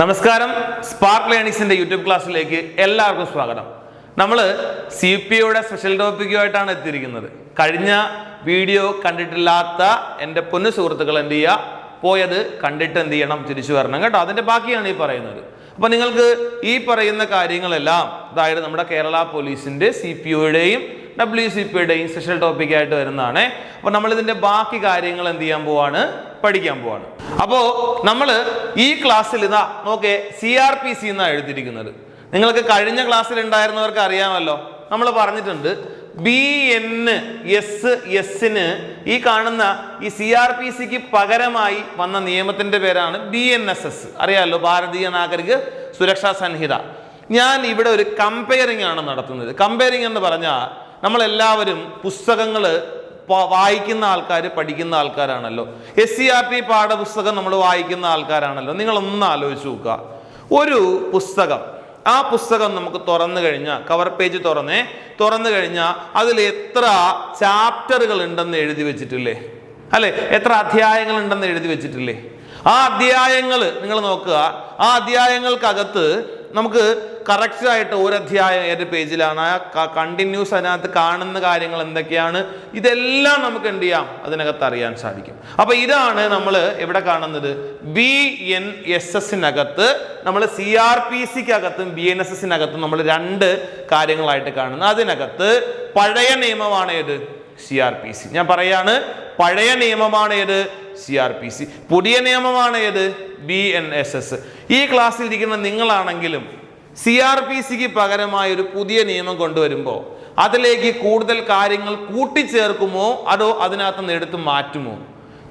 നമസ്കാരം. Spark ലേണിങ്സിന്റെ YouTube ക്ലാസ്സിലേക്ക് എല്ലാവർക്കും സ്വാഗതം. നമ്മൾ സി പി ഒയുടെ സ്പെഷ്യൽ ടോപ്പിക്കുമായിട്ടാണ് എത്തിയിരിക്കുന്നത്. കഴിഞ്ഞ വീഡിയോ കണ്ടിട്ടില്ലാത്ത എന്റെ പൊന്നു സുഹൃത്തുക്കൾ എന്ത് ചെയ്യുക? പോയത് കണ്ടിട്ട് എന്ത് ചെയ്യണം? തിരിച്ചു വരണം കേട്ടോ. അതിന്റെ ബാക്കിയാണ് ഈ പറയുന്നത്. അപ്പോൾ നിങ്ങൾക്ക് ഈ പറയുന്ന കാര്യങ്ങളെല്ലാം അതായത് നമ്മുടെ കേരള പോലീസിന്റെ സി പി ഒയുടെയും ഡബ്ല്യു സി പിയുടെയും സ്പെഷ്യൽ ടോപ്പിക്കായിട്ട് വരുന്നതാണ്. അപ്പോൾ നമ്മളിതിന്റെ ബാക്കി കാര്യങ്ങൾ എന്ത് ചെയ്യാൻ പോവാണ്? പഠിക്കാൻ പോവാണ്. അപ്പോ നമ്മൾ ഈ ക്ലാസ്സിൽ ഇതാ നോക്കേ സി ആർ പി സി എന്നാണ് എഴുതിയിരിക്കുന്നത്. നിങ്ങൾക്ക് കഴിഞ്ഞ ക്ലാസ്സിൽ ഉണ്ടായിരുന്നവർക്ക് അറിയാമല്ലോ. നമ്മൾ പറഞ്ഞിട്ടുണ്ട് ബി എൻ എസ് എസിന് ഈ കാണുന്ന ഈ സി ആർ പി സിക്ക് പകരമായി വന്ന നിയമത്തിന്റെ പേരാണ് ബി എൻ എസ് എസ് അറിയാമല്ലോ ഭാരതീയ നാഗരിക സുരക്ഷാ സംഹിത ഞാൻ ഇവിടെ ഒരു കമ്പയറിംഗ് ആണ് നടത്തുന്നത്. കമ്പയറിംഗ് എന്ന് പറഞ്ഞാൽ നമ്മളെല്ലാവരും പുസ്തകങ്ങൾ വായിക്കുന്ന ആൾക്കാർ പഠിക്കുന്ന ആൾക്കാരാണല്ലോ. എസ് സി ആർ ടി പാഠപുസ്തകം നമ്മൾ വായിക്കുന്ന ആൾക്കാരാണല്ലോ. നിങ്ങളൊന്ന് ആലോചിച്ച് നോക്കുക. ഒരു പുസ്തകം. ആ പുസ്തകം നമുക്ക് തുറന്നു കഴിഞ്ഞാൽ കവർ പേജ് തുറന്നേ തുറന്നു കഴിഞ്ഞാൽ അതിൽ എത്ര ചാപ്റ്ററുകൾ ഉണ്ടെന്ന് എഴുതി വെച്ചിട്ടില്ലേ? അല്ലെ? എത്ര അധ്യായങ്ങൾ ഉണ്ടെന്ന് എഴുതി വെച്ചിട്ടില്ലേ? ആ അധ്യായങ്ങൾ നിങ്ങൾ നോക്കുക. ആ അധ്യായങ്ങൾക്കകത്ത് നമുക്ക് കറക്റ്റ് ആയിട്ട് ഒരു അധ്യായം ഏത് പേജിലാണ് കണ്ടിന്യൂസ് അതിനകത്ത് കാണുന്ന കാര്യങ്ങൾ എന്തൊക്കെയാണ്? ഇതെല്ലാം നമുക്ക് എന്ത് ചെയ്യാം? അതിനകത്ത് അറിയാൻ സാധിക്കും. അപ്പൊ ഇതാണ് നമ്മൾ എവിടെ കാണുന്നത്? ബി എൻ എസ് എസിനകത്ത് നമ്മൾ സി ആർ പി സിക്ക് അകത്തും ബി എൻ എസ് എസിനകത്തും നമ്മൾ രണ്ട് കാര്യങ്ങളായിട്ട് കാണുന്നത്. അതിനകത്ത് പഴയ നിയമമാണ് ഏത്? സി ആർ പി സി ഞാൻ പറയാണ് പഴയ നിയമമാണ് ഏത്? സി ആർ പി സി പുതിയ നിയമമാണ് ഏത്? ബി എൻ എസ് എസ് ഈ ക്ലാസ്സിൽ ഇരിക്കുന്ന നിങ്ങളാണെങ്കിലും സി ആർ പി സിക്ക് പകരമായ ഒരു പുതിയ നിയമം കൊണ്ടുവരുമ്പോൾ അതിലേക്ക് കൂടുതൽ കാര്യങ്ങൾ കൂട്ടിച്ചേർക്കുമോ? അതോ അതിനകത്ത് നിന്ന് എടുത്ത് മാറ്റുമോ?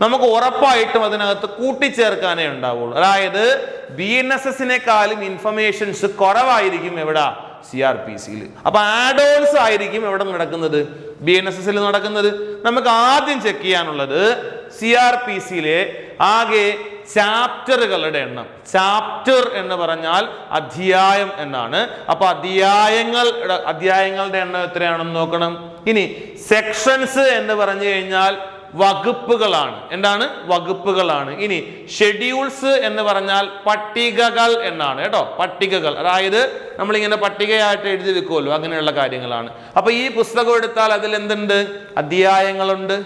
നമുക്ക് ഉറപ്പായിട്ടും അതിനകത്ത് കൂട്ടിച്ചേർക്കാനേ ഉണ്ടാവുള്ളൂ. അതായത് ബി എൻ എസ് എസിനെക്കാളും ഇൻഫർമേഷൻസ് കുറവായിരിക്കും എവിടെ? സി ആർ പി സിയിൽ അപ്പൊ ആഡോൺസ് ആയിരിക്കും എവിടെ നടക്കുന്നത്? ബി എൻ എസ് എസിൽ നടക്കുന്നത്. നമുക്ക് ആദ്യം ചെക്ക് ചെയ്യാനുള്ളത് സി ആർ പി സിയിലെ ആകെ ചാപ്റ്ററുകളുടെ എണ്ണം. ചാപ്റ്റർ എന്ന് പറഞ്ഞാൽ അധ്യായം എന്നാണ്. അപ്പൊ അധ്യായങ്ങൾ അധ്യായങ്ങളുടെ എണ്ണം എത്രയാണെന്ന് നോക്കണം. ഇനി സെക്ഷൻസ് എന്ന് പറഞ്ഞു കഴിഞ്ഞാൽ വകുപ്പുകളാണ്. എന്താണ്? വകുപ്പുകളാണ്. ഇനി ഷെഡ്യൂൾസ് എന്ന് പറഞ്ഞാൽ പട്ടികകൾ എന്നാണ് കേട്ടോ. പട്ടികകൾ. അതായത് നമ്മളിങ്ങനെ പട്ടികയായിട്ട് എഴുതി വെക്കുമല്ലോ അങ്ങനെയുള്ള കാര്യങ്ങളാണ്. അപ്പൊ ഈ പുസ്തകം എടുത്താൽ അതിൽ എന്തുണ്ട്? അധ്യായങ്ങളുണ്ട്.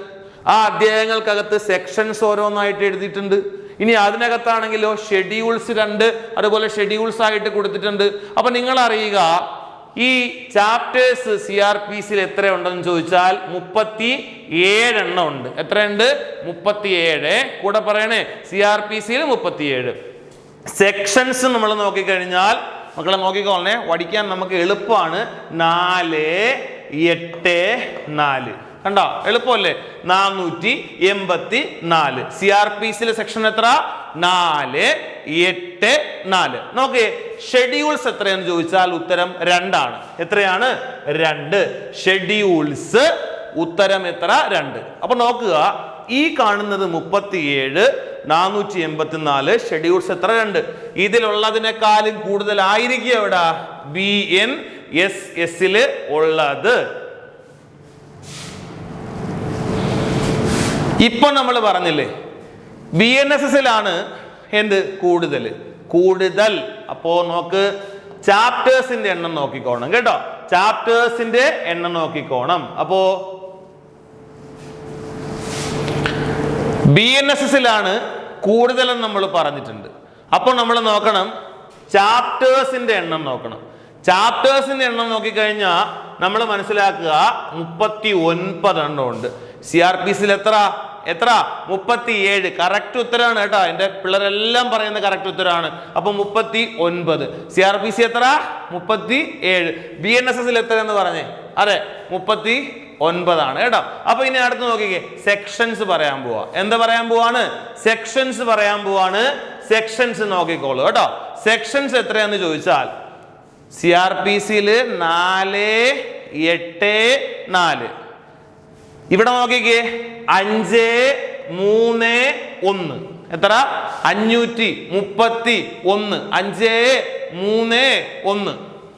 ആ അധ്യായങ്ങൾക്കകത്ത് സെക്ഷൻസ് ഓരോന്നായിട്ട് എഴുതിയിട്ടുണ്ട്. ഇനി അതിനകത്താണെങ്കിലോ ഷെഡ്യൂൾസ് രണ്ട് അതുപോലെ ഷെഡ്യൂൾസ് ആയിട്ട് കൊടുത്തിട്ടുണ്ട്. അപ്പൊ നിങ്ങൾ അറിയുക ഈ ചാപ്റ്റേഴ്സ് സി ആർ പി സിയിൽ എത്ര ഉണ്ടെന്ന് ചോദിച്ചാൽ മുപ്പത്തി ഏഴെണ്ണം ഉണ്ട്. എത്രയുണ്ട്? മുപ്പത്തി ഏഴ് കൂടെ പറയണേ സി ആർ പി സിയിൽ മുപ്പത്തിയേഴ്. സെക്ഷൻസ് നമ്മൾ നോക്കിക്കഴിഞ്ഞാൽ മക്കളെ നോക്കിക്കോളണേ പഠിക്കാൻ നമുക്ക് എളുപ്പമാണ്. നാല് എട്ട് നാല്. കണ്ടോ? എളുപ്പമല്ലേ? നാനൂറ്റി എൺപത്തി നാല് സി ആർ പി സിയിലെ സെക്ഷൻ എത്ര? നാല് എട്ട് നാല്. നോക്കേ ഷെഡ്യൂൾസ് എത്രയെന്ന് ചോദിച്ചാൽ ഉത്തരം രണ്ടാണ്. എത്രയാണ്? രണ്ട്. ഷെഡ്യൂൾസ് ഉത്തരം എത്ര? രണ്ട്. അപ്പൊ നോക്കുക ഈ കാണുന്നത് മുപ്പത്തിയേഴ് നാനൂറ്റി എൺപത്തിനാല് ഷെഡ്യൂൾസ് എത്ര? രണ്ട്. ഇതിലുള്ളതിനേക്കാളും കൂടുതലായിരിക്കും എവിടെ? ബി എൻ എസ് എസ് ഉള്ളത്. ഇപ്പൊ നമ്മൾ പറഞ്ഞില്ലേ? ബി എൻ എസ് എസിലാണ് എന്ത്? കൂടുതൽ കൂടുതൽ. അപ്പോ നോക്ക് ചാപ്റ്റേഴ്സിന്റെ എണ്ണം നോക്കിക്കോണം കേട്ടോ? ചാപ്റ്റേഴ്സിന്റെ എണ്ണം നോക്കിക്കോണം. അപ്പോ ബി എൻ എസ് എസിലാണ് കൂടുതലെന്ന് നമ്മൾ പറഞ്ഞിട്ടുണ്ട്. അപ്പോൾ നമ്മൾ നോക്കണം ചാപ്റ്റേഴ്സിന്റെ എണ്ണം നോക്കണം. ചാപ്റ്റേഴ്സിന്റെ എണ്ണം നോക്കിക്കഴിഞ്ഞാൽ നമ്മൾ മനസ്സിലാക്കുക മുപ്പത്തി ഒൻപത് എണ്ണം ഉണ്ട് സി ആർ പി സിയിൽ എത്ര? എത്ര? മുപ്പത്തി ഏഴ് കറക്റ്റ് ഉത്തരമാണ് കേട്ടോ. എന്റെ പിള്ളേരെല്ലാം പറയുന്ന കറക്റ്റ് ഉത്തരമാണ് അപ്പോൾ മുപ്പത്തി ഒൻപത് സി ആർ പി സി എത്ര? മുപ്പത്തി ഏഴ് ബി എൻ എസ് എസിൽ എത്ര എന്ന് പറഞ്ഞേ? അതെ മുപ്പത്തി ഒൻപതാണ് കേട്ടോ. അപ്പൊ ഇനി അടുത്ത് നോക്കിക്കേ. സെക്ഷൻസ് പറയാൻ പോവാ. എന്താ പറയാൻ പോവാണ്? സെക്ഷൻസ് പറയാൻ പോവാണ്. സെക്ഷൻസ് നോക്കിക്കോളൂ കേട്ടോ. സെക്ഷൻസ് എത്രയാന്ന് ചോദിച്ചാൽ സി ആർ പി സിയിൽ നാല് എട്ട് നാല്. ഇവിടെ നോക്കിക്കേ. അഞ്ച് മൂന്ന് ഒന്ന്. എത്ര അഞ്ഞൂറ്റി മുപ്പത്തി ഒന്ന്. അഞ്ച് മൂന്ന് ഒന്ന്.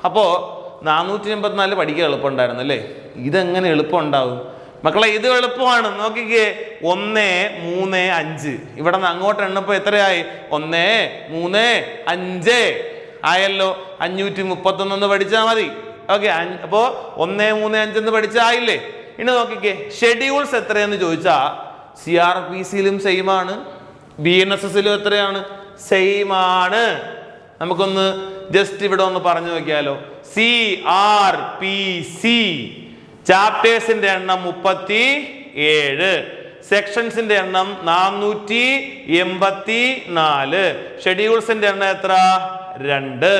അപ്പോ നാനൂറ്റി എൺപത്തിനാല് പഠിക്കാൻ എളുപ്പമുണ്ടായിരുന്നു അല്ലേ? ഇതെങ്ങനെ എളുപ്പം ഉണ്ടാവും മക്കളെ ഇത് എളുപ്പമാണ്. നോക്കിക്കേ. ഒന്ന് മൂന്ന് അഞ്ച്. ഇവിടെ നിന്ന് അങ്ങോട്ട് എണ്ണപ്പോ എത്രയായി? ഒന്ന് മൂന്ന് അഞ്ച്. ആയല്ലോ. അഞ്ഞൂറ്റി മുപ്പത്തൊന്ന് പഠിച്ചാൽ മതി. ഓക്കെ അപ്പോ ഒന്ന് മൂന്ന് അഞ്ചെന്ന് പഠിച്ചായില്ലേ? ഇനി നോക്കിക്കേ ഷെഡ്യൂൾസ് എത്രയെന്ന് ചോദിച്ചാൽ സി ആർ പി സിയിലും സെയിം ആണ് ബി എൻ എസ് എസിലും എത്രയാണ്? സെയിം ആണ്. നമുക്കൊന്ന് ജസ്റ്റ് ഇവിടെ ഒന്ന് പറഞ്ഞു നോക്കിയാലോ. സി ആർ പി സി ചാപ്റ്റേഴ്സിന്റെ എണ്ണം മുപ്പത്തി ഏഴ് സെക്ഷൻസിന്റെ എണ്ണം നാനൂറ്റി എൺപത്തി നാല് ഷെഡ്യൂൾസിന്റെ എണ്ണം എത്ര? രണ്ട്.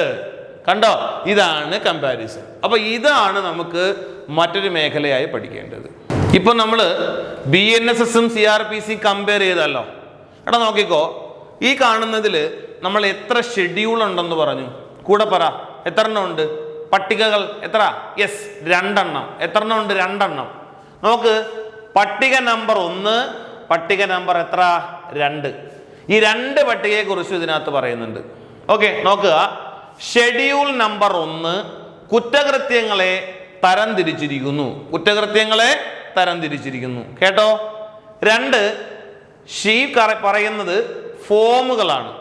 കണ്ടോ? ഇതാണ് കമ്പാരിസൺ അപ്പൊ ഇതാണ് നമുക്ക് മറ്റൊരു മേഖലയായി പഠിക്കേണ്ടത്. ഇപ്പൊ നമ്മൾ ബി എൻ എസ് എസും C R P C compare ചെയ്തല്ലോ എടാ നോക്കിക്കോ. ഈ കാണുന്നതിൽ നമ്മൾ എത്ര ഷെഡ്യൂൾ ഉണ്ടെന്ന് പറഞ്ഞു. കൂടെ പറ. എത്ര എണ്ണം ഉണ്ട്? പട്ടികകൾ എത്ര? യെസ് രണ്ടെണ്ണം. എത്ര എണ്ണം ഉണ്ട്? രണ്ടെണ്ണം. നമുക്ക് പട്ടിക നമ്പർ ഒന്ന് പട്ടിക നമ്പർ എത്ര? രണ്ട്. ഈ രണ്ട് പട്ടികയെ കുറിച്ച് ഇതിനകത്ത് പറയുന്നുണ്ട്. ഓക്കെ നോക്കുക. ഷെഡ്യൂൾ നമ്പർ ഒന്ന് കുറ്റകൃത്യങ്ങളെ തരംതിരിച്ചിരിക്കുന്നു കുറ്റകൃത്യങ്ങളെ തരംതിരിച്ചിരിക്കുന്നു കേട്ടോ? രണ്ട് ഷീ പറയുന്നത് ഫോമുകളാണ്.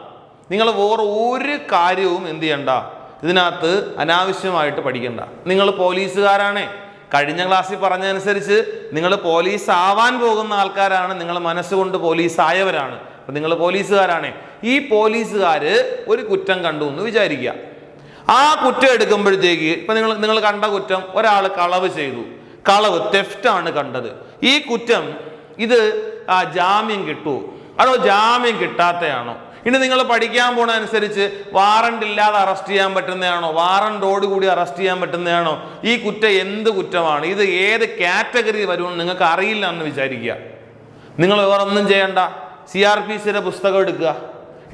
നിങ്ങൾ വേറെ ഒരു കാര്യവും എന്ത് ചെയ്യണ്ട. ഇതിനകത്ത് അനാവശ്യമായിട്ട് പഠിക്കണ്ട. നിങ്ങൾ പോലീസുകാരാണേ. കഴിഞ്ഞ ക്ലാസ്സിൽ പറഞ്ഞതനുസരിച്ച് നിങ്ങൾ പോലീസ് ആവാൻ പോകുന്ന ആൾക്കാരാണ്. നിങ്ങൾ മനസ്സുകൊണ്ട് പോലീസ് ആയവരാണ് അപ്പം നിങ്ങൾ പോലീസുകാരാണേ. ഈ പോലീസുകാർ ഒരു കുറ്റം കണ്ടു എന്ന് വിചാരിക്കുക. ആ കുറ്റം എടുക്കുമ്പോഴത്തേക്ക് ഇപ്പൊ നിങ്ങൾ നിങ്ങൾ കണ്ട കുറ്റം ഒരാൾ കളവ് ചെയ്തു. കളവ് തെഫ്റ്റാണ് കണ്ടത്. ഈ കുറ്റം ഇത് ആ ജാമ്യം കിട്ടുമോ അതോ ജാമ്യം കിട്ടാത്തയാണോ? ഇനി നിങ്ങൾ പഠിക്കാൻ പോണ അനുസരിച്ച് വാറണ്ട് ഇല്ലാതെ അറസ്റ്റ് ചെയ്യാൻ പറ്റുന്നതാണോ വാറണ്ടോട് കൂടി അറസ്റ്റ് ചെയ്യാൻ പറ്റുന്നതാണോ ഈ കുറ്റം എന്ത് കുറ്റമാണ്? ഇത് ഏത് കാറ്റഗറി വരുമെന്ന് നിങ്ങൾക്ക് അറിയില്ല എന്ന് വിചാരിക്കുക. നിങ്ങൾ വേറെ ഒന്നും ചെയ്യണ്ട. സി ആർ പി സിയുടെ പുസ്തകം എടുക്കുക.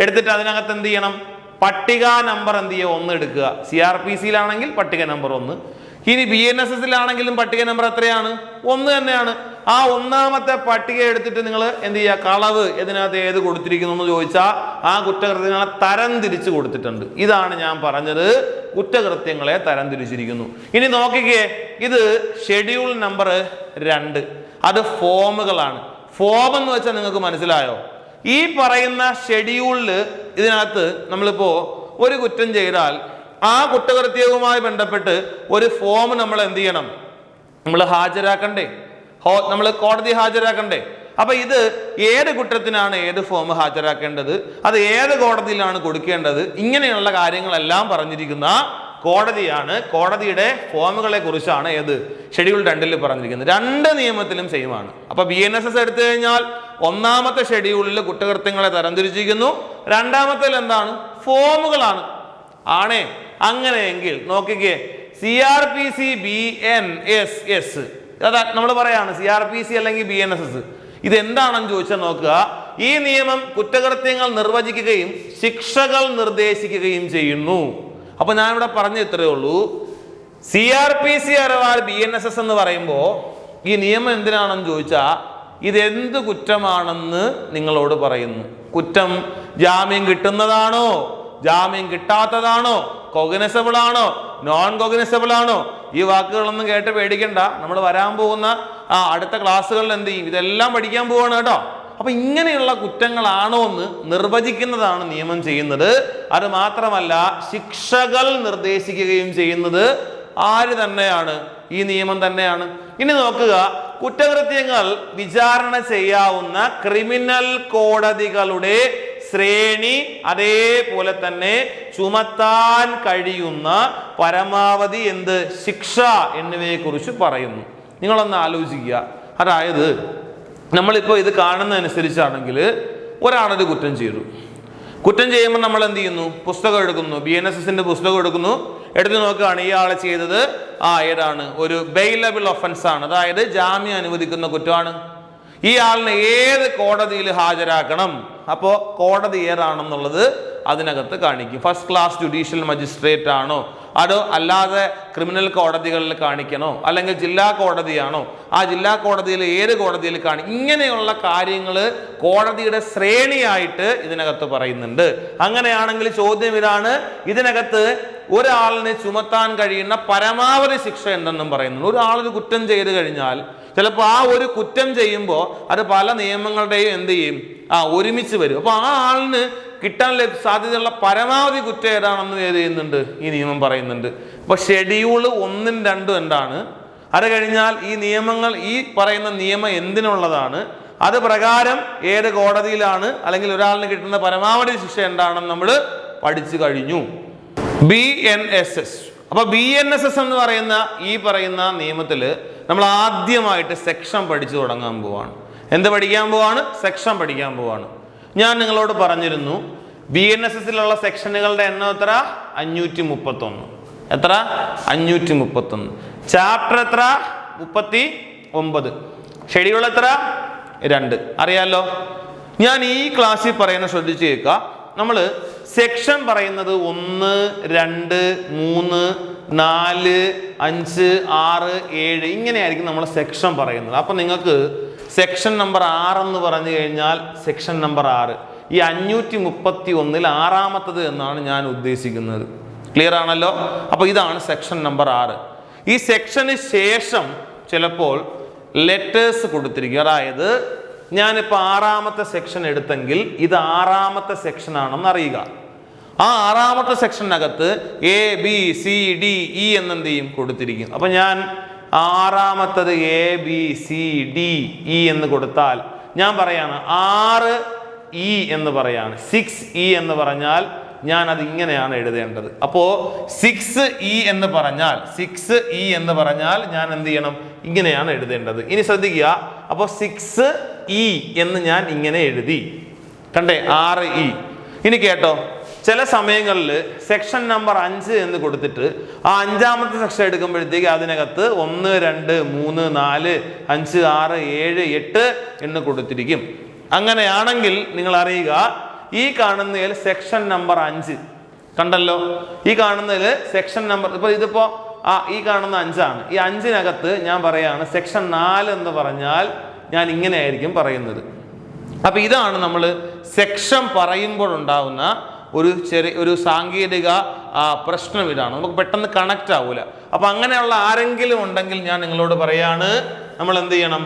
എടുത്തിട്ട് അതിനകത്ത് എന്ത് ചെയ്യണം? പട്ടിക നമ്പർ എന്ത് ചെയ്യുക? ഒന്ന് എടുക്കുക. സി ആർ പി സിയിലാണെങ്കിൽ പട്ടിക നമ്പർ ഒന്ന്. ഇനി ബി എൻ എസ് എസിലാണെങ്കിലും പട്ടിക നമ്പർ എത്രയാണ്? ഒന്ന് തന്നെയാണ്. ആ ഒന്നാമത്തെ പട്ടിക എടുത്തിട്ട് നിങ്ങൾ എന്ത് ചെയ്യുക? കളവ് ഇതിനകത്ത് ഏത് കൊടുത്തിരിക്കുന്നു എന്ന് ചോദിച്ചാൽ ആ കുറ്റകൃത്യങ്ങളെ തരം തിരിച്ച് കൊടുത്തിട്ടുണ്ട്. ഇതാണ് ഞാൻ പറഞ്ഞത്. കുറ്റകൃത്യങ്ങളെ തരം തിരിച്ചിരിക്കുന്നു. ഇനി നോക്കിക്കേ. ഇത് ഷെഡ്യൂൾ നമ്പർ രണ്ട്. അത് ഫോമുകളാണ് ഫോം എന്ന് വെച്ചാൽ നിങ്ങൾക്ക് മനസ്സിലായോ? ഈ പറയുന്ന ഷെഡ്യൂളിൽ ഇതിനകത്ത് നമ്മളിപ്പോ ഒരു കുറ്റം ചെയ്താൽ ആ കുറ്റകൃത്യവുമായി ബന്ധപ്പെട്ട് ഒരു ഫോം നമ്മൾ എന്ത് ചെയ്യണം? നമ്മൾ ഹാജരാക്കണ്ടേ? നമ്മൾ കോടതി ഹാജരാക്കണ്ടേ? അപ്പൊ ഇത് ഏത് കുറ്റത്തിനാണ് ഏത് ഫോം ഹാജരാക്കേണ്ടത്? അത് ഏത് കോടതിയിലാണ് കൊടുക്കേണ്ടത്? ഇങ്ങനെയുള്ള കാര്യങ്ങളെല്ലാം പറഞ്ഞിരിക്കുന്ന കോടതിയാണ്. കോടതിയുടെ ഫോമുകളെ കുറിച്ചാണ് ഏത്? ഷെഡ്യൂൾ രണ്ടിൽ പറഞ്ഞിരിക്കുന്നത്. രണ്ട് നിയമത്തിലും സെയിം ആണ്. അപ്പൊ ബി എൻ എസ് എസ് എടുത്തു കഴിഞ്ഞാൽ ഒന്നാമത്തെ ഷെഡ്യൂളിൽ കുറ്റകൃത്യങ്ങളെ തരംതിരിച്ചിരിക്കുന്നു. രണ്ടാമത്തേൽ എന്താണ്? ഫോമുകളാണ്. ആണേ. അങ്ങനെയെങ്കിൽ നോക്കിക്കേ. C R P C B N S S അതാ നമ്മൾ പറയാണ് സി ആർ പി സി അല്ലെങ്കിൽ ബി എൻ എസ് എസ് ഇത് എന്താണെന്ന് ചോദിച്ചാൽ നോക്കുക. ഈ നിയമം കുറ്റകൃത്യങ്ങൾ നിർവചിക്കുകയും ശിക്ഷകൾ നിർദ്ദേശിക്കുകയും ചെയ്യുന്നു. അപ്പൊ ഞാനിവിടെ പറഞ്ഞു ഇത്രയേ ഉള്ളൂ. സി ആർ പി സി അഥവാ ബി എൻ എസ് എസ് എന്ന് പറയുമ്പോൾ ഈ നിയമം എന്തിനാണെന്ന് ചോദിച്ചാൽ ഇതെന്ത് കുറ്റമാണെന്ന് നിങ്ങളോട് പറയുന്നു. കുറ്റം ജാമ്യം കിട്ടുന്നതാണോ? ജാമ്യം കിട്ടാത്തതാണോ? കോഗ്നസബിൾ ആണോ? നോൺ കോഗ്നസബിൾ ആണോ? ഈ വാക്കുകളൊന്നും കേട്ട് പേടിക്കണ്ട. നമ്മൾ വരാൻ പോകുന്ന ആ അടുത്ത ക്ലാസ്സുകളിൽ എന്ത് ചെയ്യും? ഇതെല്ലാം പഠിക്കാൻ പോവാണ് കേട്ടോ. അപ്പൊ ഇങ്ങനെയുള്ള കുറ്റങ്ങളാണോ എന്ന് നിർവചിക്കുന്നതാണ് നിയമം ചെയ്യുന്നത്. അത് മാത്രമല്ല ശിക്ഷകൾ നിർദ്ദേശിക്കുകയും ചെയ്യുന്നത് ആര് തന്നെയാണ്? ഈ നിയമം തന്നെയാണ്. ഇനി നോക്കുക കുറ്റകൃത്യങ്ങൾ വിചാരണ ചെയ്യാവുന്ന ക്രിമിനൽ കോടതികളുടെ ശ്രേണി അതേപോലെ തന്നെ ചുമത്താൻ കഴിയുന്ന പരമാവധി എന്ത്? ശിക്ഷ എന്നിവയെ കുറിച്ച് പറയുന്നു. നിങ്ങളൊന്ന് ആലോചിക്കുക. അതായത് നമ്മളിപ്പോൾ ഇത് കാണുന്നതനുസരിച്ചാണെങ്കിൽ ഒരാളൊരു കുറ്റം ചെയ്തു. കുറ്റം ചെയ്യുമ്പോൾ നമ്മൾ എന്ത് ചെയ്യുന്നു? പുസ്തകം എടുക്കുന്നു. ബി എൻ എസ് എസിന്റെ പുസ്തകം എടുക്കുന്നു. എടുത്തു നോക്കുകയാണ് ആൾ ചെയ്തത് ആ ഏതാണ്? ഒരു ബെയിലബിൾ ഒഫൻസ് ആണ്. അതായത് ജാമ്യം അനുവദിക്കുന്ന കുറ്റമാണ്. ഈ ആളിനെ ഏത് കോടതിയിൽ ഹാജരാക്കണം? അപ്പോൾ കോടതി ഏതാണെന്നുള്ളത് അതിനകത്ത് കാണിക്കും. ഫസ്റ്റ് ക്ലാസ് ജുഡീഷ്യൽ മജിസ്ട്രേറ്റ് ആണോ? അതോ അല്ലാതെ ക്രിമിനൽ കോടതികളിൽ കാണിക്കണോ? അല്ലെങ്കിൽ ജില്ലാ കോടതിയാണോ? ആ ജില്ലാ കോടതിയിൽ ഏത് കോടതിയിൽ കാണി ഇങ്ങനെയുള്ള കാര്യങ്ങൾ കോടതിയുടെ ശ്രേണിയായിട്ട് ഇതിനകത്ത് പറയുന്നുണ്ട്. അങ്ങനെയാണെങ്കിൽ ചോദ്യം ഇതാണ്. ഇതിനകത്ത് ഒരാളിന് ചുമത്താൻ കഴിയുന്ന പരമാവധി ശിക്ഷ എന്തെന്നും പറയുന്നുണ്ട്. ഒരാളൊരു കുറ്റം ചെയ്തു കഴിഞ്ഞാൽ ചിലപ്പോൾ ആ ഒരു കുറ്റം ചെയ്യുമ്പോൾ അത് പല നിയമങ്ങളുടെയും എന്ത് ചെയ്യും? ആ ഒരുമിച്ച് വരും. അപ്പോൾ ആ ആളിന് കിട്ടാൻ സാധ്യതയുള്ള പരമാവധി കുറ്റം ഏതാണെന്ന് ഏത് ചെയ്യുന്നുണ്ട്? ഈ നിയമം പറയുന്നുണ്ട്. അപ്പോൾ ഷെഡ്യൂൾ ഒന്നും രണ്ടും എന്താണ്? അത് കഴിഞ്ഞാൽ ഈ നിയമങ്ങൾ ഈ പറയുന്ന നിയമം എന്തിനുള്ളതാണ്? അത് പ്രകാരം ഏത് കോടതിയിലാണ്? അല്ലെങ്കിൽ ഒരാളിന് കിട്ടുന്ന പരമാവധി ശിക്ഷ എന്താണെന്ന് നമ്മൾ പഠിച്ചു കഴിഞ്ഞു. ബി എൻ എസ് എസ് അപ്പൊ ബി എൻ എസ് എസ് എന്ന് പറയുന്ന ഈ പറയുന്ന നിയമത്തിൽ നമ്മൾ ആദ്യമായിട്ട് സെക്ഷൻ പഠിച്ചു തുടങ്ങാൻ പോവാണ്. എന്ത് പഠിക്കാൻ പോവാണ്? സെക്ഷൻ പഠിക്കാൻ പോവാണ്. ഞാൻ നിങ്ങളോട് പറഞ്ഞിരുന്നു ബി എൻ എസ് എസിലുള്ള സെക്ഷനുകളുടെ എണ്ണം എത്ര? അഞ്ഞൂറ്റി മുപ്പത്തൊന്ന് എത്ര? അഞ്ഞൂറ്റി മുപ്പത്തൊന്ന് ചാപ്റ്റർ എത്ര? മുപ്പത്തി ഒമ്പത് ഷെഡ്യൂൾ എത്ര? രണ്ട്. അറിയാലോ? ഞാൻ ഈ ക്ലാസ്സിൽ പറയുന്ന ശ്രദ്ധിച്ച് കേൾക്കുക. നമ്മൾ സെക്ഷൻ പറയുന്നത് ഒന്ന് രണ്ട് മൂന്ന് നാല് അഞ്ച് ആറ് ഏഴ് ഇങ്ങനെയായിരിക്കും നമ്മൾ സെക്ഷൻ പറയുന്നത്. അപ്പം നിങ്ങൾക്ക് സെക്ഷൻ നമ്പർ ആറെന്ന് പറഞ്ഞു കഴിഞ്ഞാൽ സെക്ഷൻ നമ്പർ ആറ്. ഈ അഞ്ഞൂറ്റി മുപ്പത്തി ഒന്നിൽ ആറാമത്തത് എന്നാണ് ഞാൻ ഉദ്ദേശിക്കുന്നത്. ക്ലിയർ ആണല്ലോ? അപ്പോൾ ഇതാണ് സെക്ഷൻ നമ്പർ ആറ്. ഈ സെക്ഷന് ശേഷം ചിലപ്പോൾ ലെറ്റേഴ്സ് കൊടുത്തിരിക്കും. അതായത് ഞാനിപ്പോൾ ആറാമത്തെ സെക്ഷൻ എടുത്തെങ്കിൽ ഇത് ആറാമത്തെ സെക്ഷൻ ആണെന്ന് അറിയുക. ആ ആറാമത്തെ സെക്ഷനകത്ത് A B C D E എന്നെന്ത് ചെയ്യും കൊടുത്തിരിക്കും. അപ്പം ഞാൻ ആറാമത്തത് A B C D E എന്ന് കൊടുത്താൽ ഞാൻ പറയാണ് ആറ് ഇ എന്ന് പറയാണ്. സിക്സ് ഇ എന്ന് പറഞ്ഞാൽ ഞാൻ അത് ഇങ്ങനെയാണ് എഴുതേണ്ടത്. അപ്പോൾ സിക്സ് ഇ എന്ന് പറഞ്ഞാൽ സിക്സ് ഇ എന്ന് പറഞ്ഞാൽ ഞാൻ എന്ത് ചെയ്യണം? ഇങ്ങനെയാണ് എഴുതേണ്ടത്. ഇനി ശ്രദ്ധിക്കുക. അപ്പോൾ സിക്സ് ഇ എന്ന് ഞാൻ ഇങ്ങനെ എഴുതി. കണ്ടേ? ആറ് ഇ. ഇനി കേട്ടോ. ചില സമയങ്ങളിൽ സെക്ഷൻ നമ്പർ അഞ്ച് എന്ന് കൊടുത്തിട്ട് ആ അഞ്ചാമത്തെ സെക്ഷൻ എടുക്കുമ്പോഴത്തേക്ക് അതിനകത്ത് ഒന്ന് രണ്ട് മൂന്ന് നാല് അഞ്ച് ആറ് ഏഴ് എട്ട് എന്ന് കൊടുത്തിരിക്കും. അങ്ങനെയാണെങ്കിൽ നിങ്ങൾ അറിയുക ഈ കാണുന്നതിൽ സെക്ഷൻ നമ്പർ അഞ്ച്. കണ്ടല്ലോ? ഈ കാണുന്നതിൽ സെക്ഷൻ നമ്പർ ഇപ്പൊ ഇതിപ്പോ ആ ഈ കാണുന്ന അഞ്ചാണ്. ഈ അഞ്ചിനകത്ത് ഞാൻ പറയാണ് സെക്ഷൻ നാല് എന്ന് പറഞ്ഞാൽ ഞാൻ ഇങ്ങനെയായിരിക്കും പറയുന്നത്. അപ്പോൾ ഇതാണ് നമ്മൾ സെക്ഷൻ പറയുമ്പോഴുണ്ടാവുന്ന ഒരു ചെറിയ ഒരു സാങ്കേതിക പ്രശ്നം ഇതാണ്. നമുക്ക് പെട്ടെന്ന് കണക്റ്റ് ആവൂല. അപ്പോൾ അങ്ങനെയുള്ള ആരെങ്കിലും ഉണ്ടെങ്കിൽ ഞാൻ നിങ്ങളോട് പറയാണ് നമ്മൾ എന്ത് ചെയ്യണം?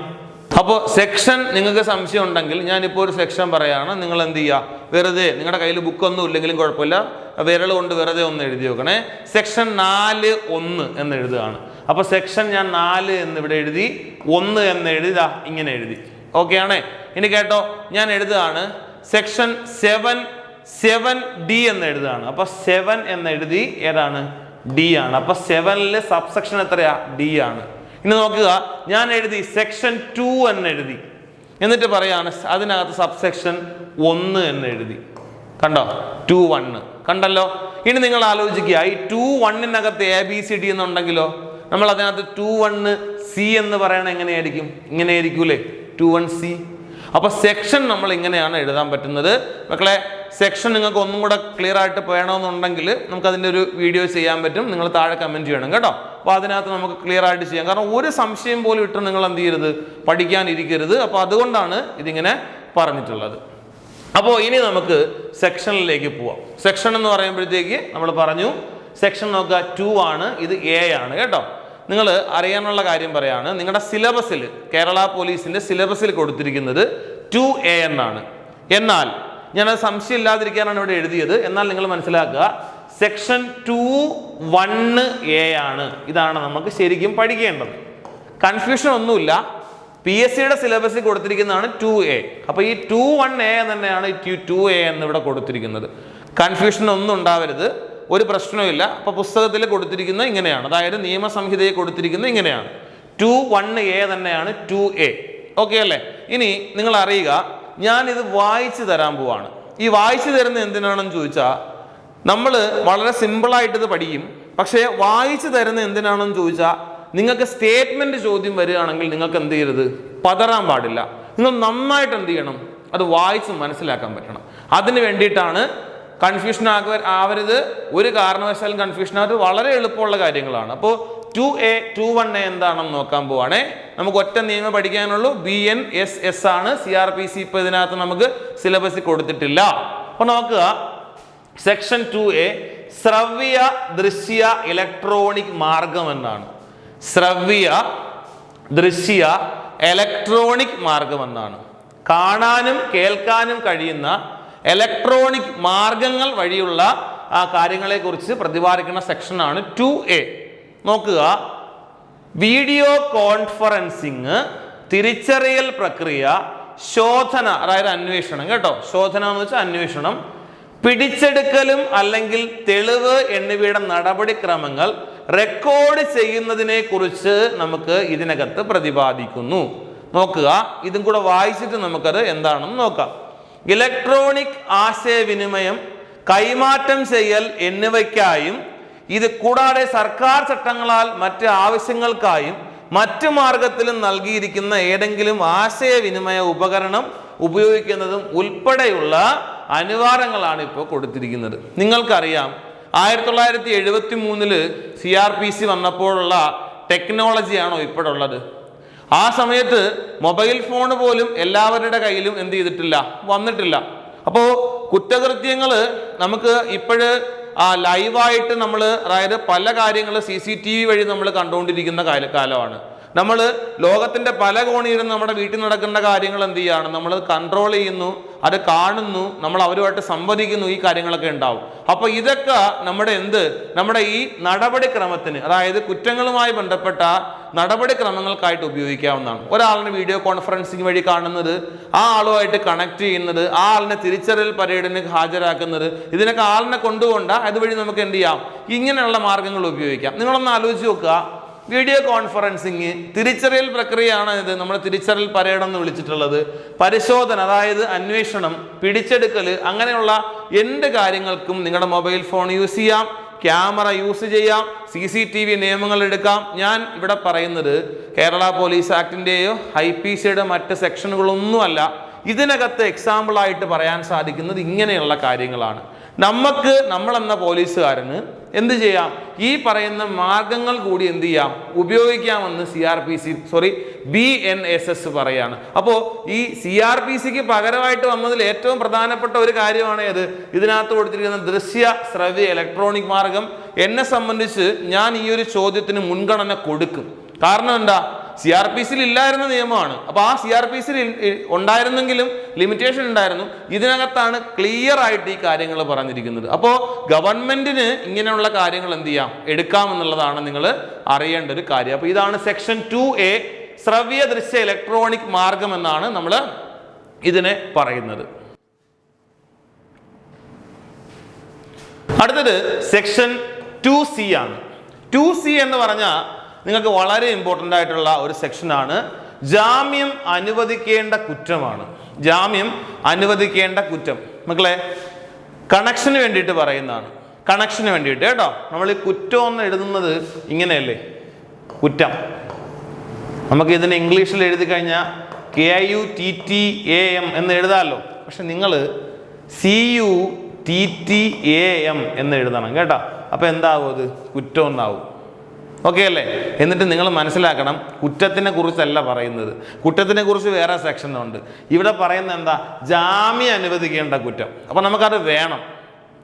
അപ്പോൾ സെക്ഷൻ നിങ്ങൾക്ക് സംശയം ഉണ്ടെങ്കിൽ ഞാനിപ്പോൾ ഒരു സെക്ഷൻ പറയാണ് നിങ്ങൾ എന്ത് ചെയ്യുക വെറുതെ നിങ്ങളുടെ കയ്യിൽ ബുക്കൊന്നും ഇല്ലെങ്കിലും കുഴപ്പമില്ല. വിരൽ കൊണ്ട് വെറുതെ ഒന്ന് എഴുതി വെക്കണേ. സെക്ഷൻ നാല് ഒന്ന് എന്ന് എഴുതുകയാണ്. അപ്പോൾ സെക്ഷൻ ഞാൻ നാല് എന്ന് ഇവിടെ എഴുതി ഒന്ന് എന്ന് എഴുതാ ഇങ്ങനെ എഴുതി. ഓക്കെ ആണേ? ഇനി കേട്ടോ ഞാൻ എഴുതുകയാണ് സെക്ഷൻ സെവൻ സെവൻ ഡി എന്ന് എഴുതുകയാണ്. അപ്പോൾ സെവൻ എന്ന് എഴുതി ഏതാണ്? ഡി ആണ്. അപ്പൊ സെവനിലെ സബ്സെക്ഷൻ എത്രയാ? ഡി ആണ്. ഇനി നോക്കുക ഞാൻ എഴുതി സെക്ഷൻ ടു എന്ന് എഴുതി. എന്നിട്ട് പറയാണ് അതിനകത്ത് സബ്സെക്ഷൻ ഒന്ന് എന്ന് എഴുതി. കണ്ടോ? ടു വണ്ണ് കണ്ടല്ലോ? ഇനി നിങ്ങൾ ആലോചിക്കുക ഈ ടു വണ്ണിനകത്ത് എ ബി സി ഡി എന്നുണ്ടെങ്കിലോ? നമ്മൾ അതിനകത്ത് ടു വണ്ണ് സി എന്ന് പറയണ എങ്ങനെയായിരിക്കും? ഇങ്ങനെ ആയിരിക്കൂലേ ടു വൺ സി അപ്പൊ സെക്ഷൻ നമ്മൾ ഇങ്ങനെയാണ് എഴുതാൻ പറ്റുന്നത്. മക്കളെ സെക്ഷൻ നിങ്ങൾക്ക് ഒന്നും കൂടെ ക്ലിയർ ആയിട്ട് വേണമെന്നുണ്ടെങ്കിൽ നമുക്ക് അതിന്റെ ഒരു വീഡിയോ ചെയ്യാൻ പറ്റും. നിങ്ങൾ താഴെ കമന്റ് ചെയ്യണം കേട്ടോ. അപ്പോൾ അതിനകത്ത് നമുക്ക് ക്ലിയർ ആയിട്ട് ചെയ്യാം. കാരണം ഒരു സംശയം പോലും ഇട്ട് നിങ്ങൾ എന്ത് ചെയ്യരുത്? പഠിക്കാനിരിക്കരുത്. അപ്പോൾ അതുകൊണ്ടാണ് ഇതിങ്ങനെ പറഞ്ഞിട്ടുള്ളത്. അപ്പോൾ ഇനി നമുക്ക് സെക്ഷനിലേക്ക് പോവാം. സെക്ഷൻ എന്ന് പറയുമ്പോഴത്തേക്ക് നമ്മൾ പറഞ്ഞു സെക്ഷൻ നോക്കുക ടു ആണ്. ഇത് എ ആണ് കേട്ടോ. നിങ്ങൾ അറിയാനുള്ള കാര്യം പറയാണ് നിങ്ങളുടെ സിലബസിൽ കേരള പോലീസിന്റെ സിലബസിൽ കൊടുത്തിരിക്കുന്നത് ടു എ എന്നാണ്. എന്നാൽ ഞാൻ സംശയം ഇല്ലാതിരിക്കാനാണ് ഇവിടെ എഴുതിയത്. എന്നാൽ നിങ്ങൾ മനസ്സിലാക്കുക സെക്ഷൻ ടു വണ്ണ് എ ആണ്. ഇതാണ് നമുക്ക് ശരിക്കും പഠിക്കേണ്ടത്. കൺഫ്യൂഷൻ ഒന്നുമില്ല. പി എസ് സിയുടെ സിലബസിൽ കൊടുത്തിരിക്കുന്നതാണ് ടു എ അപ്പോൾ ഈ ടു വൺ എ തന്നെയാണ് ടു എ എന്ന് ഇവിടെ കൊടുത്തിരിക്കുന്നത്. കൺഫ്യൂഷൻ ഒന്നും ഉണ്ടാവരുത്. ഒരു പ്രശ്നവുമില്ല അപ്പോൾ പുസ്തകത്തിൽ കൊടുത്തിരിക്കുന്നത് ഇങ്ങനെയാണ്. അതായത് നിയമസംഹിതയെ കൊടുത്തിരിക്കുന്നത് ഇങ്ങനെയാണ്. ടു വൺ എ തന്നെയാണ് ടു എ. ഓക്കെ അല്ലേ? ഇനി നിങ്ങൾ അറിയുക ഞാൻ ഇത് വായിച്ചു തരാൻ പോവാണ്. ഈ വായിച്ചു തരുന്ന എന്തിനാണെന്ന് ചോദിച്ചാൽ നമ്മൾ വളരെ സിമ്പിളായിട്ട് ഇത് പഠിക്കും. പക്ഷേ വായിച്ചു തരുന്ന എന്തിനാണെന്ന് ചോദിച്ചാൽ നിങ്ങൾക്ക് സ്റ്റേറ്റ്മെന്റ് ചോദ്യം വരികയാണെങ്കിൽ നിങ്ങൾക്ക് എന്ത് ചെയ്യരുത്? പതറാൻ പാടില്ല. നിങ്ങൾ നന്നായിട്ട് എന്ത് ചെയ്യണം? അത് വായിച്ച് മനസ്സിലാക്കാൻ പറ്റണം. അതിന് വേണ്ടിയിട്ടാണ് കൺഫ്യൂഷൻ ആക ആവരുത്. ഒരു കാരണവശാലും കൺഫ്യൂഷൻ ആവരുത്. വളരെ എളുപ്പമുള്ള കാര്യങ്ങളാണ്. അപ്പോൾ two A two one A എന്താണെന്ന് നോക്കാൻ പോവാണേ. നമുക്ക് ഒറ്റ നിയമം പഠിക്കാനുള്ളൂ. ബി എൻ എസ് എസ് ആണ്. സി ആർ പി സി ഇപ്പോൾ ഇതിനകത്ത് നമുക്ക് സിലബസിൽ കൊടുത്തിട്ടില്ല. അപ്പോൾ നോക്കുക. സെക്ഷൻ ടു എ ശ്രവ്യ ദൃശ്യ ഇലക്ട്രോണിക് മാർഗം എന്നാണ്. ശ്രവ്യ ദൃശ്യ ഇലക്ട്രോണിക് മാർഗം എന്നാണ്. കാണാനും കേൾക്കാനും കഴിയുന്ന ഇലക്ട്രോണിക് മാർഗങ്ങൾ വഴിയുള്ള ആ കാര്യങ്ങളെക്കുറിച്ച് പ്രതിപാദിക്കുന്ന സെക്ഷനാണ് ടു എ നോക്കുക. വീഡിയോ കോൺഫറൻസിങ് തിരിച്ചറിയൽ പ്രക്രിയ ശോധന അതായത് അന്വേഷണം കേട്ടോ? ശോധന എന്ന് വെച്ചാൽ അന്വേഷണം. പിടിച്ചെടുക്കലും അല്ലെങ്കിൽ തെളിവ് എന്നിവയുടെ നടപടിക്രമങ്ങൾ റെക്കോർഡ് ചെയ്യുന്നതിനെ കുറിച്ച് നമുക്ക് ഇതിനകത്ത് പ്രതിപാദിക്കുന്നു. നോക്കുക. ഇതും കൂടെ വായിച്ചിട്ട് നമുക്കത് എന്താണെന്ന് നോക്കാം. ഇലക്ട്രോണിക് ആശയവിനിമയം കൈമാറ്റം ചെയ്യൽ എന്നിവയ്ക്കായും ഇത് കൂടാതെ സർക്കാർ ചട്ടങ്ങളാൽ മറ്റ് ആവശ്യങ്ങൾക്കായും മറ്റു മാർഗത്തിലും നൽകിയിരിക്കുന്ന ഏതെങ്കിലും ആശയവിനിമയ ഉപകരണം ഉപയോഗിക്കുന്നതും ഉൾപ്പെടെയുള്ള അനിവാരങ്ങളാണ് ഇപ്പോൾ കൊടുത്തിരിക്കുന്നത്. നിങ്ങൾക്കറിയാം ആയിരത്തി തൊള്ളായിരത്തി എഴുപത്തി മൂന്നിൽ സി ആർ പി സി വന്നപ്പോഴുള്ള ടെക്നോളജിയാണോ ഇപ്പോഴുള്ളത്? ആ സമയത്ത് മൊബൈൽ ഫോൺ പോലും എല്ലാവരുടെ കയ്യിലും എന്ത് ചെയ്തിട്ടില്ല വന്നിട്ടില്ല. അപ്പോൾ കുറ്റകൃത്യങ്ങൾ നമുക്ക് ഇപ്പോഴ് ആ ലൈവായിട്ട് നമ്മൾ അതായത് പല കാര്യങ്ങൾ സി സി ടി വി വഴി നമ്മൾ കണ്ടുകൊണ്ടിരിക്കുന്ന കാല കാലമാണ്. നമ്മൾ ലോകത്തിന്റെ പല കോണിയിലും നമ്മുടെ വീട്ടിൽ നടക്കുന്ന കാര്യങ്ങൾ എന്ത് ചെയ്യാണ്? നമ്മൾ കൺട്രോൾ ചെയ്യുന്നു അത് കാണുന്നു നമ്മൾ അവരുമായിട്ട് സംവദിക്കുന്നു ഈ കാര്യങ്ങളൊക്കെ ഉണ്ടാവും. അപ്പോൾ ഇതൊക്കെ നമ്മുടെ എന്ത്? നമ്മുടെ ഈ നടപടിക്രമത്തിന് അതായത് കുറ്റങ്ങളുമായി ബന്ധപ്പെട്ട നടപടിക്രമങ്ങൾക്കായിട്ട് ഉപയോഗിക്കാവുന്നതാണ്. ഒരാളിനെ വീഡിയോ കോൺഫറൻസിങ് വഴി കാണുന്നത് ആ ആളുമായിട്ട് കണക്ട് ചെയ്യുന്നത് ആ ആളിനെ തിരിച്ചറിയൽ പരേഡിന് ഹാജരാക്കുന്നത് ഇതിനൊക്കെ ആളിനെ കൊണ്ടുകൊണ്ട് അതുവഴി നമുക്ക് എന്ത് ചെയ്യാം? ഇങ്ങനെയുള്ള മാർഗങ്ങൾ ഉപയോഗിക്കാം. നിങ്ങളൊന്ന് ആലോചിച്ച് നോക്കുക. വീഡിയോ കോൺഫറൻസിങ് തിരിച്ചറിയൽ പ്രക്രിയയാണ് ഇത്. നമ്മൾ തിരിച്ചറിയൽ പരേഡ് എന്ന് വിളിച്ചിട്ടുള്ളത്. പരിശോധന അതായത് അന്വേഷണം പിടിച്ചെടുക്കൽ അങ്ങനെയുള്ള എന്ത് കാര്യങ്ങൾക്കും നിങ്ങളുടെ മൊബൈൽ ഫോൺ യൂസ് ചെയ്യാം. ക്യാമറ യൂസ് ചെയ്യാം. സി സി ടി വി നിയമങ്ങൾ എടുക്കാം. ഞാൻ ഇവിടെ പറയുന്നത് കേരള പോലീസ് ആക്ടിന്റെയോ ഐ പി സിയുടെ മറ്റ് സെക്ഷനുകളൊന്നുമല്ല. ഇതിനകത്ത് എക്സാമ്പിളായിട്ട് പറയാൻ സാധിക്കുന്നത് ഇങ്ങനെയുള്ള കാര്യങ്ങളാണ്. നമുക്ക് നമ്മളെന്ന പോലീസുകാരന് എന്ത് ചെയ്യാം? ഈ പറയുന്ന മാർഗങ്ങൾ കൂടി എന്ത് ചെയ്യാം? ഉപയോഗിക്കാമെന്ന് C R P C sorry B N S S പറയാണ്. അപ്പോൾ ഈ സി ആർ പി സിക്ക് പകരമായിട്ട് വന്നതിൽ ഏറ്റവും പ്രധാനപ്പെട്ട ഒരു കാര്യമാണ് ഏത്? ഇതിനകത്ത് കൊടുത്തിരിക്കുന്ന ദൃശ്യ ശ്രവ്യ ഇലക്ട്രോണിക് മാർഗം. എന്നെ സംബന്ധിച്ച് ഞാൻ ഈ ഒരു ചോദ്യത്തിന് മുൻഗണന കൊടുക്കും. കാരണം എന്താ? സി ആർ പി സിയിൽ ഇല്ലായിരുന്ന നിയമമാണ്. അപ്പോൾ ആ സി ആർ പി സിയിൽ ഉണ്ടായിരുന്നെങ്കിലും ലിമിറ്റേഷൻ ഉണ്ടായിരുന്നു. ഇതിനകത്താണ് ക്ലിയർ ആയിട്ട് ഈ കാര്യങ്ങൾ പറഞ്ഞിരിക്കുന്നത്. അപ്പോൾ ഗവൺമെന്റിന് ഇങ്ങനെയുള്ള കാര്യങ്ങൾ എന്ത് ചെയ്യാം? എടുക്കാമെന്നുള്ളതാണ് നിങ്ങൾ അറിയേണ്ട ഒരു കാര്യം. അപ്പോൾ ഇതാണ് സെക്ഷൻ ടു എ ശ്രവ്യ ദൃശ്യ ഇലക്ട്രോണിക് മാർഗം എന്നാണ് നമ്മൾ ഇതിനെ പറയുന്നത്. അടുത്തത് സെക്ഷൻ ടു സി ആണ്. ടു സി എന്ന് പറഞ്ഞാൽ നിങ്ങൾക്ക് വളരെ ഇമ്പോർട്ടന്റ് ആയിട്ടുള്ള ഒരു സെക്ഷനാണ് ജാമ്യം അനുവദിക്കേണ്ട കുറ്റമാണ്. ജാമ്യം അനുവദിക്കേണ്ട കുറ്റം. മക്കളെ കണക്ഷന് വേണ്ടിയിട്ട് പറയുന്നതാണ്. കണക്ഷന് വേണ്ടിയിട്ട് കേട്ടോ. നമ്മൾ ഈ കുറ്റം എന്ന് എഴുതുന്നത് ഇങ്ങനെയല്ലേ? കുറ്റം. നമുക്ക് ഇതിനെ ഇംഗ്ലീഷിൽ എഴുതി കഴിഞ്ഞാൽ K U T T A M എന്ന് എഴുതാമല്ലോ പക്ഷെ നിങ്ങൾ C U T T A M എന്ന് എഴുതണം കേട്ടോ. അപ്പോൾ എന്താവും അത്? കുറ്റം എന്നാവും ഓക്കെ അല്ലേ? എന്നിട്ട് നിങ്ങൾ മനസ്സിലാക്കണം കുറ്റത്തിനെ കുറിച്ചല്ല പറയുന്നത്. കുറ്റത്തിനെ കുറിച്ച് വേറെ സെക്ഷൻ ഉണ്ട്. ഇവിടെ പറയുന്നത് എന്താ? ജാമ്യം അനുവദിക്കേണ്ട കുറ്റം. അപ്പോൾ നമുക്കത് വേണം.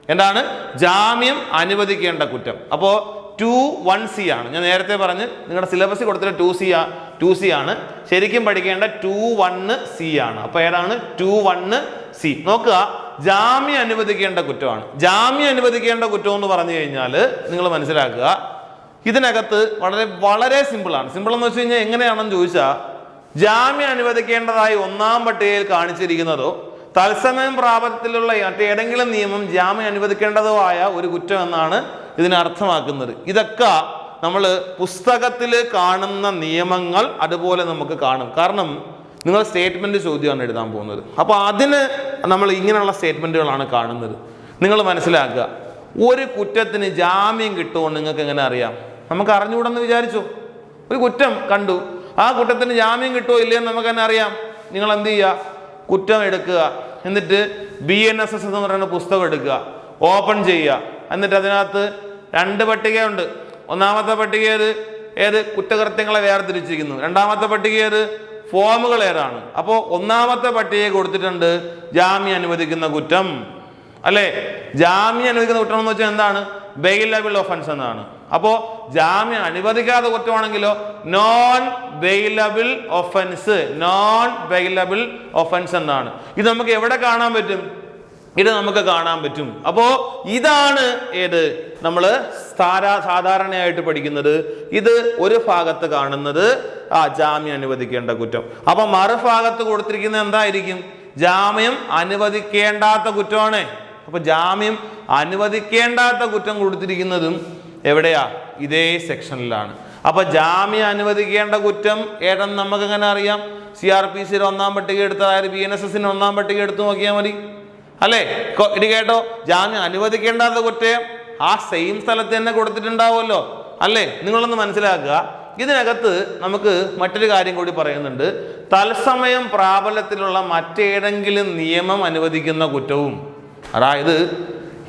എന്താണ്? ജാമ്യം അനുവദിക്കേണ്ട കുറ്റം. അപ്പോൾ ടു വൺ സി ആണ്. ഞാൻ നേരത്തെ പറഞ്ഞ് നിങ്ങളുടെ സിലബസ് കൊടുത്തിട്ട് ടു സി ആ ടു സി ആണ്. ശരിക്കും പഠിക്കേണ്ട ടു വണ്ണ് സി ആണ്. അപ്പോൾ ഏതാണ്? ടു വണ്ണ് സി നോക്കുക. ജാമ്യം അനുവദിക്കേണ്ട കുറ്റമാണ്. ജാമ്യം അനുവദിക്കേണ്ട കുറ്റം എന്ന് പറഞ്ഞു കഴിഞ്ഞാൽ നിങ്ങൾ മനസ്സിലാക്കുക ഇതിനകത്ത് വളരെ വളരെ സിമ്പിളാണ് സിമ്പിൾ എന്ന് വെച്ച് കഴിഞ്ഞാൽ എങ്ങനെയാണെന്ന് ചോദിച്ചാൽ ജാമ്യം അനുവദിക്കേണ്ടതായി ഒന്നാം പട്ടികയിൽ കാണിച്ചിരിക്കുന്നതോ തത്സമയം പ്രാപത്തിലുള്ള മറ്റേതെങ്കിലും നിയമം ജാമ്യം അനുവദിക്കേണ്ടതോ ആയ ഒരു കുറ്റം എന്നാണ് ഇതിനെ അർത്ഥമാക്കുന്നത്. ഇതൊക്കെ നമ്മൾ പുസ്തകത്തിൽ കാണുന്ന നിയമങ്ങൾ അതുപോലെ നമുക്ക് കാണും. കാരണം നിങ്ങൾ സ്റ്റേറ്റ്മെന്റ് ചോദ്യമാണ് എഴുതാൻ പോകുന്നത്. അപ്പോൾ അതിന് നമ്മൾ ഇങ്ങനെയുള്ള സ്റ്റേറ്റ്മെന്റുകളാണ് കാണുന്നത്. നിങ്ങൾ മനസ്സിലാക്കുക ഒരു കുറ്റത്തിന് ജാമ്യം കിട്ടുമോ നിങ്ങൾക്ക് എങ്ങനെ അറിയാം? നമുക്ക് അറിഞ്ഞുകൂടെന്ന് വിചാരിച്ചു. ഒരു കുറ്റം കണ്ടു. ആ കുറ്റത്തിന് ജാമ്യം കിട്ടുമോ ഇല്ലയെന്ന് നമുക്ക് തന്നെ അറിയാം. നിങ്ങൾ എന്ത് ചെയ്യുക? കുറ്റം എടുക്കുക. എന്നിട്ട് ബി എൻ എസ് എസ് എന്ന് പറയുന്ന പുസ്തകം എടുക്കുക. ഓപ്പൺ ചെയ്യുക. എന്നിട്ട് അതിനകത്ത് രണ്ട് പട്ടികയുണ്ട്. ഒന്നാമത്തെ പട്ടിക ഏത്? ഏത്? കുറ്റകൃത്യങ്ങളെ വേർതിരിച്ചിരിക്കുന്നു. രണ്ടാമത്തെ പട്ടിക ഏത്? ഫോമുകൾ ഏതാണ്? അപ്പോൾ ഒന്നാമത്തെ പട്ടിക കൊടുത്തിട്ടുണ്ട് ജാമ്യം അനുവദിക്കുന്ന കുറ്റം. അല്ലേ? ജാമ്യം അനുവദിക്കുന്ന കുറ്റം എന്ന് വെച്ചാൽ എന്താണ്? ബെയിലബിൾ ഒഫൻസ് എന്നാണ്. അപ്പോൾ ജാമ്യം അനുവദിക്കാത്ത കുറ്റമാണെങ്കിലോ non bailable offence non bailable offence എന്നാണ്. ഇത് നമുക്ക് എവിടെ കാണാൻ പറ്റും? ഇത് നമുക്ക് കാണാൻ പറ്റും. അപ്പോ ഇതാണ് ഏത്? നമ്മൾ സാധാരണയായിട്ട് പഠിക്കുന്നത്. ഇത് ഒരു ഭാഗത്ത് കാണുന്നത് ആ ജാമ്യം അനുവദിക്കേണ്ട കുറ്റം. അപ്പൊ മറുഭാഗത്ത് കൊടുത്തിരിക്കുന്നത് എന്തായിരിക്കും? ജാമ്യം അനുവദിക്കേണ്ടാത്ത കുറ്റമാണ്. അപ്പൊ ജാമ്യം അനുവദിക്കേണ്ടാത്ത കുറ്റം കൊടുത്തിരിക്കുന്നതും എവിടെയാ? ഇതേ സെക്ഷനിലാണ്. അപ്പൊ ജാമ്യം അനുവദിക്കേണ്ട കുറ്റം ഏട്ടൻ നമുക്ക് എങ്ങനെ അറിയാം സി ആർ പി സിയിൽ ഒന്നാം പട്ടിക എടുത്ത അതായത് ബി എൻ എസ് എസിന് ഒന്നാം പട്ടിക എടുത്തു നോക്കിയാൽ മതി. അല്ലേ? ഇനി കേട്ടോ? ജാമ്യം അനുവദിക്കേണ്ടാത്ത കുറ്റം ആ സെയിം സ്ഥലത്ത് തന്നെ കൊടുത്തിട്ടുണ്ടാവുമല്ലോ. അല്ലേ? നിങ്ങളൊന്ന് മനസ്സിലാക്കുക. ഇതിനകത്ത് നമുക്ക് മറ്റൊരു കാര്യം കൂടി പറയുന്നുണ്ട്. തത്സമയം പ്രാബല്യത്തിലുള്ള മറ്റേതെങ്കിലും നിയമം അനുവദിക്കുന്ന കുറ്റവും. അതായത്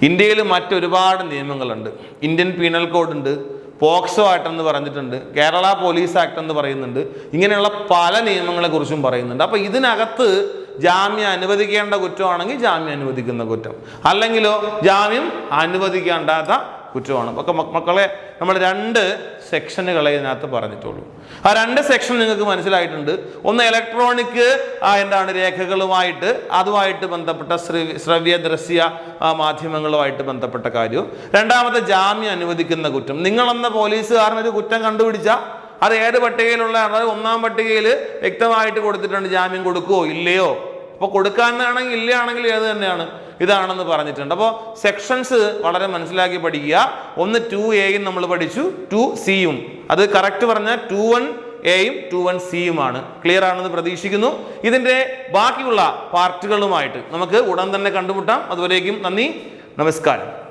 ഇന്ത്യയിൽ മറ്റൊരുപാട് നിയമങ്ങളുണ്ട്. ഇന്ത്യൻ പീനൽ കോഡ് ഉണ്ട് പോക്സോ ആക്ട് എന്ന് പറഞ്ഞിട്ടുണ്ട് കേരള പോലീസ് ആക്ട് എന്ന് പറയുന്നുണ്ട് ഇങ്ങനെയുള്ള പല നിയമങ്ങളെക്കുറിച്ചും പറയുന്നുണ്ട്. അപ്പോൾ ഇതിനകത്ത് ജാമ്യം അനുവദിക്കേണ്ട കുറ്റമാണെങ്കിൽ ജാമ്യം അനുവദിക്കുന്ന കുറ്റം. അല്ലെങ്കിലോ ജാമ്യം അനുവദിക്കേണ്ടാത്ത കുറ്റമാണ്. ഒക്കെ മക്കളെ നമ്മൾ രണ്ട് സെക്ഷനുകളെ ഇതിനകത്ത് പറഞ്ഞിട്ടുള്ളൂ. ആ രണ്ട് സെക്ഷൻ നിങ്ങൾക്ക് മനസ്സിലായിട്ടുണ്ട്. ഒന്ന് ഇലക്ട്രോണിക് എന്താണ് രേഖകളുമായിട്ട് അതുമായിട്ട് ബന്ധപ്പെട്ട ശ്രവ്യ ദൃശ്യ മാധ്യമങ്ങളുമായിട്ട് ബന്ധപ്പെട്ട കാര്യവും രണ്ടാമത്തെ ജാമ്യം അനുവദിക്കുന്ന കുറ്റം. നിങ്ങളെന്ന പോലീസുകാരനൊരു കുറ്റം കണ്ടുപിടിച്ചാൽ അത് ഏത് പട്ടികയിലുള്ള അതായത് ഒന്നാം പട്ടികയിൽ വ്യക്തമായിട്ട് കൊടുത്തിട്ടുണ്ട് ജാമ്യം കൊടുക്കുവോ ഇല്ലയോ? അപ്പോൾ കൊടുക്കാനാണെങ്കിൽ ഇല്ലയാണെങ്കിൽ ഏത് തന്നെയാണ്? ഇതാണെന്ന് പറഞ്ഞിട്ടുണ്ട്. അപ്പോൾ സെക്ഷൻസ് വളരെ മനസ്സിലാക്കി പഠിക്കുക. ഒന്ന് ടു എയും നമ്മൾ പഠിച്ചു. ടു സിയും അത് കറക്റ്റ് പറഞ്ഞാൽ ടു വൺ എയും ടു വൺ സിയുമാണ് ക്ലിയർ ആണെന്ന് പ്രതീക്ഷിക്കുന്നു. ഇതിന്റെ ബാക്കിയുള്ള പാർട്ടുകളുമായിട്ട് നമുക്ക് ഉടൻ തന്നെ കണ്ടുമുട്ടാം. അതുവരേക്കും നന്ദി. നമസ്കാരം.